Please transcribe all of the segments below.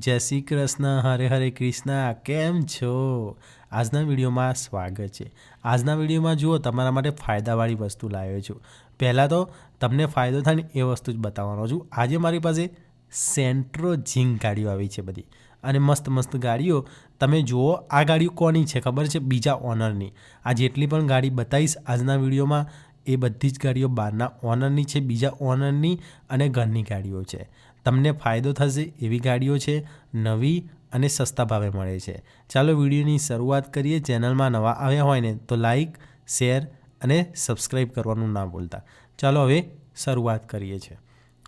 જય શ્રી કૃષ્ણ, હરે હરે કૃષ્ણ, કેમ છો? આજના વિડીયોમાં સ્વાગત છે. આજના વિડીયોમાં જુઓ, તમારા માટે ફાયદાવાળી વસ્તુ લાવ્યો છું. પહેલાં તો તમને ફાયદો થાય ને એ વસ્તુ જ બતાવવાનો છું. આજે મારી પાસે સેન્ટ્રો ઝીંક ગાડીઓ આવી છે બધી. અને મસ્ત મસ્ત ગાડીઓ. તમે જુઓ, આ ગાડીઓ કોની છે ખબર છે? બીજા ઓનરની. આ જેટલી પણ ગાડી બતાવીશ આજના વિડીયોમાં, એ બધી જ ગાડીઓ બહારના ઓનરની છે, બીજા ઓનરની અને ઘરની ગાડીઓ છે. તમને ફાયદો થશે એવી ગાડીઓ છે, નવી અને સસ્તા ભાવે મળે છે. ચાલો વિડીયોની શરૂઆત કરીએ. ચેનલમાં નવા આવ્યા હોય ને તો લાઈક, શેર અને સબસ્ક્રાઈબ કરવાનું ના ભૂલતા. ચાલો હવે શરૂઆત કરીએ છીએ.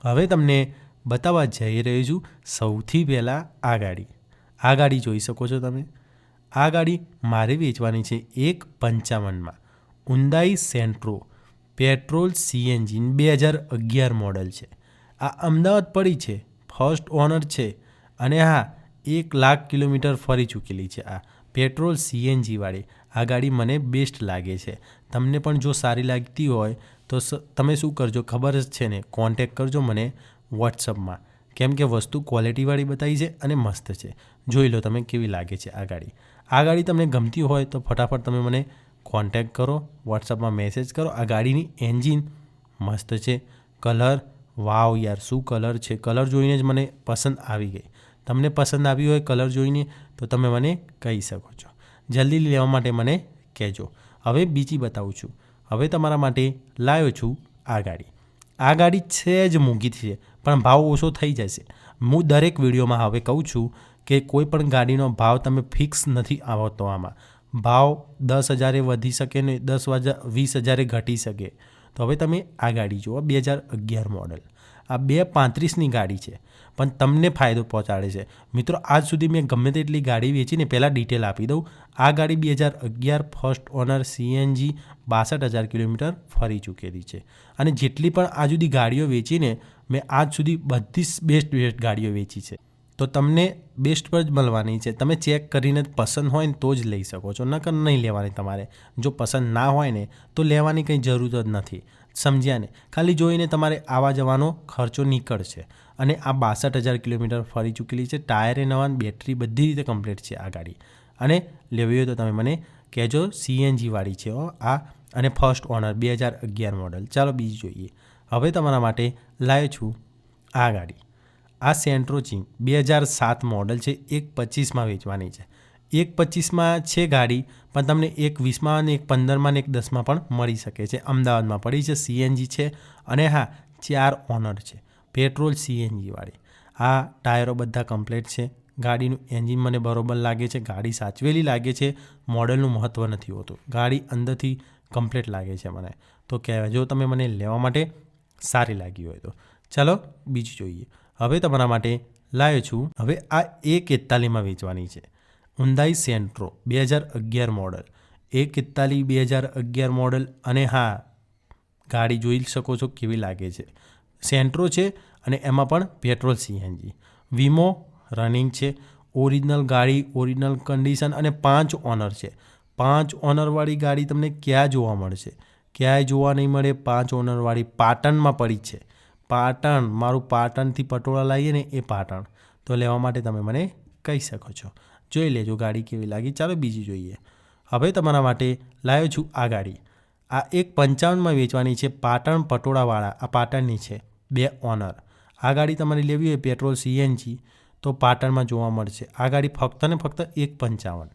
હવે તમને બતાવવા જઈ રહ્યો છું સૌથી પહેલાં આ ગાડી. આ ગાડી જોઈ શકો છો તમે. આ ગાડી મારે વેચવાની છે એક પંચાવનમાં. ઉંદાઈ સેન્ટ્રો પેટ્રોલ સીએનજી બે હજાર અગિયાર મોડલ છે. આ અમદાવાદ પડી છે ફર્સ્ટ ઓનર છે અને હા, એક લાખ કિલોમીટર ફરી ચૂકેલી છે આ પેટ્રોલ સીએનજીવાળી આ ગાડી મને બેસ્ટ લાગે છે. તમને પણ જો સારી લાગતી હોય તો તમે શું કરજો? ખબર જ છે ને? કોન્ટેક કરજો મને વોટ્સઅપમાં કેમ કે વસ્તુ ક્વોલિટીવાળી બતાવી છે અને મસ્ત છે. જોઈ લો તમે કેવી લાગે છે આ ગાડી. આ ગાડી તમને ગમતી હોય તો ફટાફટ તમે મને કોન્ટેક કરો વોટ્સઅપમાં મેસેજ કરો. આ ગાડીની એન્જિન મસ્ત છે કલર વાવ યાર, શું કલર છે? કલર જોઈને જ મને પસંદ આવી ગઈ. તમને પસંદ આવી હોય કલર જોઈને, તો તમે મને કહી શકો છો. જલ્દી લેવા માટે મને કહેજો. હવે બીજી બતાવું છું. હવે તમારા માટે લાવ્યો છું આ ગાડી. આ ગાડી છે જ મૂંઘી છે, પણ ભાવ ઓછો થઈ જશે. હું દરેક વિડીયોમાં હવે કહું છું કે કોઈ પણ ગાડીનો ભાવ તમે ફિક્સ નથી આવતો આમાં. ભાવ દસ હજારે વધી શકે ને દસ હજાર વીસ હજારે ઘટી શકે. તો હવે તમે આ ગાડી જુઓ, બે હજાર અગિયાર મોડલ આ બે પાંત્રીસની ગાડી છે, પણ તમને ફાયદો પહોંચાડે છે. મિત્રો, આજ સુધી મેં ગમે તેટલી ગાડી વેચીને પહેલાં ડિટેલ આપી દઉં. આ ગાડી બે હજાર અગિયાર ફર્સ્ટ ઓનર સીએનજી બાસઠ હજાર કિલોમીટર ફરી ચૂકેલી છે. અને જેટલી પણ આ જુદી ગાડીઓ વેચીને મેં આજ સુધી બધી જ બેસ્ટ બેસ્ટ ગાડીઓ વેચી છે. તો તમને બેસ્ટ પર જ મળવાની છે. તમે ચેક કરીને પસંદ હોય ને તો જ લઈ શકો છો. નકર નહીં લેવાની તમારે. જો પસંદ ના હોય ને, તો લેવાની કંઈ જરૂર જ નથી. સમજ્યા ને? ખાલી જોઈને તમારે આવા જવાનો ખર્ચો નીકળશે. અને આ બાસઠ હજાર કિલોમીટર ફરી ચૂકેલી છે. ટાયરે નવા બેટરી બધી રીતે કમ્પ્લીટ છે આ ગાડી. અને લેવી હોય તો તમે મને કહેજો સીએનજીવાળી છે આ. અને ફર્સ્ટ ઓનર બે હજાર અગિયાર મોડલ ચાલો બીજી જોઈએ. હવે તમારા માટે લાવ્યો છું આ ગાડી. આ સેન્ટ્રો ચિંગ બે હજાર સાત મોડલ છે, એક પચીસમાં વેચવાની છે. એક પચીસમાં છે ગાડી, પણ તમને એક વીસમાં અને એક પંદરમાં ને એક દસમાં પણ મળી શકે છે. અમદાવાદમાં પડી છે, સીએનજી છે અને હા, ચાર ઓનર છે, પેટ્રોલ સીએનજીવાળી આ ટાયરો બધા કમ્પ્લેટ છે. ગાડીનું એન્જિન મને બરોબર લાગે છે, ગાડી સાચવેલી લાગે છે, મોડલનું મહત્ત્વ નથી હોતું. ગાડી અંદરથી કમ્પ્લેટ લાગે છે મને. તો કહેવાય, જો તમે મને લેવા માટે સારી લાગી હોય તો. ચાલો, બીજું જોઈએ. હવે તમારા માટે લાવ્યો છું. હવે આ એ એકતાલીસમાં વેચવાની છે. ઉંદાઈ સેન્ટ્રો બે હજાર અગિયાર મોડલ એ એકતાલીસ બે હજાર અગિયાર મોડલ અને હા, ગાડી જોઈ શકો છો કેવી લાગે છે. સેન્ટ્રો છે અને એમાં પણ પેટ્રોલ સીએનજી વીમો રનિંગ છે. ઓરિજિનલ ગાડી ઓરિજિનલ કન્ડિશન અને પાંચ ઓનર છે. પાંચ ઓનરવાળી ગાડી તમને ક્યાં જોવા મળશે? ક્યાંય જોવા નહીં મળે. પાંચ ઓનરવાળી પાટણમાં પડી છે. પાટણ, મારું પાટણથી પટોળા લાવીએ ને એ પાટણ. તો લેવા માટે તમે મને કહી શકો છો. જોઈ લેજો ગાડી કેવી લાગી. ચાલો બીજી જોઈએ. હવે તમારા માટે લાવ્યો છું આ ગાડી. આ એક પંચાવનમાં વેચવાની છે, પાટણ પટોળાવાળા. આ પાટણની છે. બે ઓનર. આ ગાડી તમારે લેવી હોય પેટ્રોલ સીએનજી, તો પાટણમાં જોવા મળશે. આ ગાડી ફક્ત ને ફક્ત એક પંચાવન.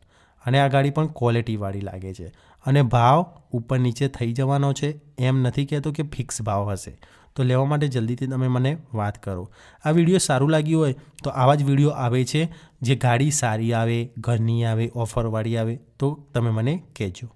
અને આ ગાડી પણ ક્વોલિટીવાળી લાગે છે. અને ભાવ ઉપર નીચે થઈ જવાનો છે, એમ નથી કહેતો કે ફિક્સ ભાવ હશે. તો લેવા માટે જલ્દીથી તમે મને વાત કરો. આ વીડિયો સારું લાગ્યું હોય તો આવા જ વીડિયો આવે છે, જે ગાડી સારી આવે, ઘરની આવે ઓફરવાળી આવે, તો તમે મને કહેજો.